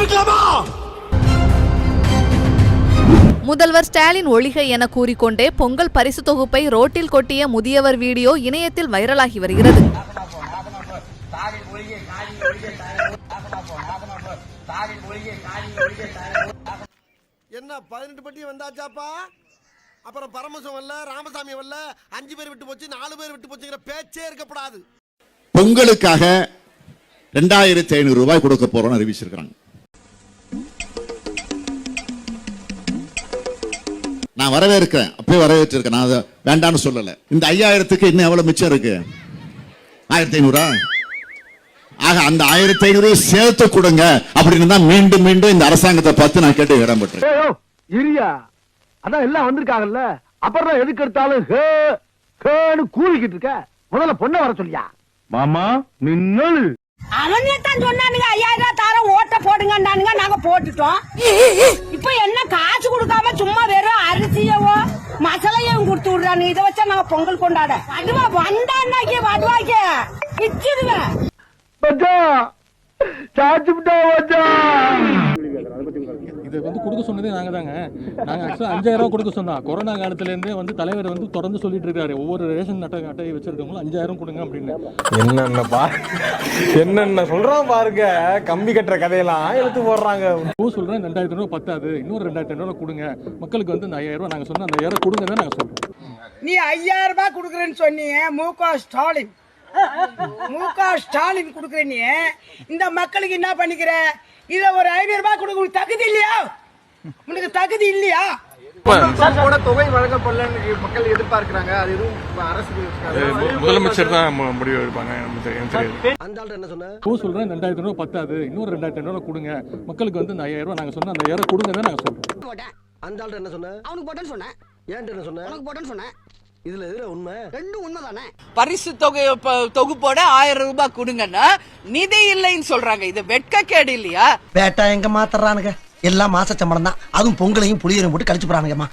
ஆரம்பிக்கலாமா முதல்வர் ஸ்டாலின் ஒழிக என கூறிக்கொண்டே பொங்கல் பரிசு தொகுப்பை ரோட்டில் கொட்டிய முதியவர் வீடியோ இணையத்தில் வைரலாகி வருகிறது. என்ன பதினெட்டு பட்டி வந்தாச்சாப்பா? அப்புறம் பரமசம் வரல ராமசாமி வரல அஞ்சு பேர் விட்டு போச்சு நாலு பேர் விட்டு போச்சுங்கிற பேச்சே இருக்கப்படாது பொங்கலுக்காக ரெண்டாயிரத்தி ஐநூறு ரூபாய் கொடுக்க போறோம்னு அறிவிச்சிருக்கிறாங்க. நான் வரவேற்கிறேன். அப்பயே வரவேற்றிருக்கேன். நான் அதை வேண்டாம்னு சொல்லல. இந்த ஐயாயிரத்துக்கு இன்னும் எவ்வளவு மிச்சம் இருக்கு? ஆயிரத்தி ஐநூறா ஆக அந்த ஆயிரத்தி ஐநூறு சேர்த்து கொடுங்க அப்படின்னு தான் மீண்டும் மீண்டும் இந்த அரசாங்கத்தை பார்த்து நான் கேட்டு இடம் பெற்றேன். இரியா. அதான் எல்லாம் வந்திருக்காங்கல்ல. அப்புறம் எதுக்கு எடுத்தாலும் ஹே ஹேன்னு கூவிக்கிட்டு இருக்க. முதல்ல பொண்ணை வர சொல்லியா? மாமா மின்னலு. அவனே தான் சொன்னானுங்க ஐயாயிரம் தரம் ஓட்ட போடுங்கன்னானுங்க நாங்க போட்டுட்டோம். இப்ப என்ன காசு கொடுக்காம சும்மா கொடுத்து விடுறானுங்க இதை வச்சா நாங்க பொங்கல் கொண்டாட. வடுவா வந்தான்னாக்கி வடுவாக்க பிச்சிருவேன் இது வந்து கொடுக்க சொன்னதே நாங்க தாங்க. நாங்க ஆக்சுவலா அஞ்சாயிரம் ரூபாய் கொடுக்க சொன்னோம் கொரோனா காலத்துல இருந்தே வந்து தலைவர் வந்து தொடர்ந்து சொல்லிட்டு இருக்காரு. ஒவ்வொரு ரேஷன் அட்டை அட்டையை வச்சிருக்கவங்களும் அஞ்சாயிரம் கொடுங்க அப்படின்னு. என்னென்ன பா என்னென்ன சொல்றான் பாருங்க கம்பி கட்டுற கதையெல்லாம் இழுத்து போடுறாங்க. பூ சொல்றேன் ரெண்டாயிரத்தி ஐநூறு பத்தாது. இன்னொரு ரெண்டாயிரத்தி ஐநூறு கொடுங்க. மக்களுக்கு வந்து இந்த ஐயாயிரம் ரூபாய் நாங்க சொன்னோம். அந்த ஐயாயிரம் கொடுங்க தான் நாங்க சொல்றோம். நீ ஐயாயிரம் ரூபாய் கொடுக்குறேன்னு சொன்னீங்க முக ஸ்டாலின். முக ஸ்டாலின் கொடுக்குற நீ இந்த மக்களுக்கு என்ன பண்ணிக்கிற? இத ஒரு ஐநூறு ரூபாய் கொடுக்க தகுதி இல்லையா? உனக்கு தகுதி இல்லையா? கூட தொகை வழங்கப்படலன்னு மக்கள் எதிர்பார்க்கிறாங்க. அது எதுவும் அரசு முதலமைச்சர் தான் முடிவு எடுப்பாங்க. சொன்ன? சொல்றேன் ரெண்டாயிரத்தி ஐநூறு பத்தாது. இன்னொரு ரெண்டாயிரத்தி ஐநூறு கொடுங்க. மக்களுக்கு வந்து ஐயாயிரம் ரூபாய் நாங்க சொன்னோம் அந்த ஐயாயிரம் கொடுங்க நாங்க சொல்றோம். அந்த ஆள்கிட்ட என்ன சொன்ன? அவனுக்கு போட்டேன்னு சொன்னேன். ஏன்ட்டு என்ன சொன்ன? உனக்கு போட்டேன்னு சொன்னேன். இதுல எதுல உண்மை? ரெண்டும் உண்மைதானே? பரிசு தொகை தொகுப்போட ஆயிரம் ரூபாய் கொடுங்கன்னா நிதி இல்லைன்னு சொல்றாங்க. இது வெட்கக்கேடு இல்லையா? பேட்டா எங்க மாத்துறானுங்க? எல்லாம் மாச சம்பளம் தான் அதுவும் பொங்கலையும் புளியரையும் போட்டு கழிச்சு போறானுங்கம்மா.